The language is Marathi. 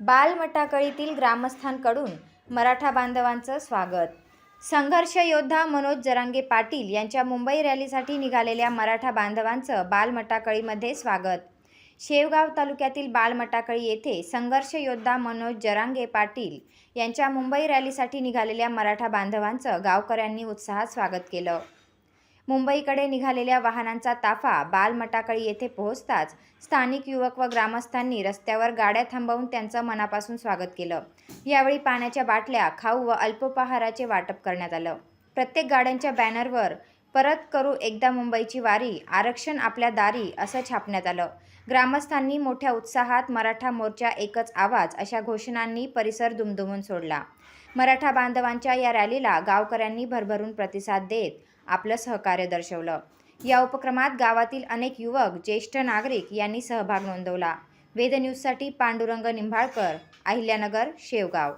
बालमटाकळीतील ग्रामस्थांकडून मराठा बांधवांचं स्वागत. संघर्ष योद्धा मनोज जरांगे पाटील यांच्या मुंबई रॅलीसाठी निघालेल्या मराठा बांधवांचं बालमटाकळीमध्ये स्वागत. शेवगाव तालुक्यातील बालमटाकळी येथे संघर्ष योद्धा मनोज जरांगे पाटील यांच्या मुंबई रॅलीसाठी निघालेल्या मराठा बांधवांचं गावकऱ्यांनी उत्साहात स्वागत केलं. मुंबईकडे निघालेल्या वाहनांचा ताफा बालमटाकळी येथे पोहोचताच स्थानिक युवक व ग्रामस्थांनी रस्त्यावर गाड्या थांबवून त्यांचं मनापासून स्वागत केलं. यावेळी पाण्याच्या बाटल्या खाऊ व अल्पोपहाराचे वाटप करण्यात आलं. प्रत्येक गाड्यांच्या बॅनरवर परत करू एकदा मुंबईची वारी आरक्षण आपल्या दारी असं छापण्यात आलं. ग्रामस्थांनी मोठ्या उत्साहात मराठा मोर्चा एकच आवाज अशा घोषणांनी परिसर दुमदुमून सोडला. मराठा बांधवांच्या या रॅलीला गावकऱ्यांनी भरभरून प्रतिसाद देत आपलं सहकार्य दर्शवलं. या उपक्रमात गावातील अनेक युवक ज्येष्ठ नागरिक यांनी सहभाग नोंदवला. वेद न्यूजसाठी पांडुरंग निंबाळकर अहिल्यानगर शेवगाव.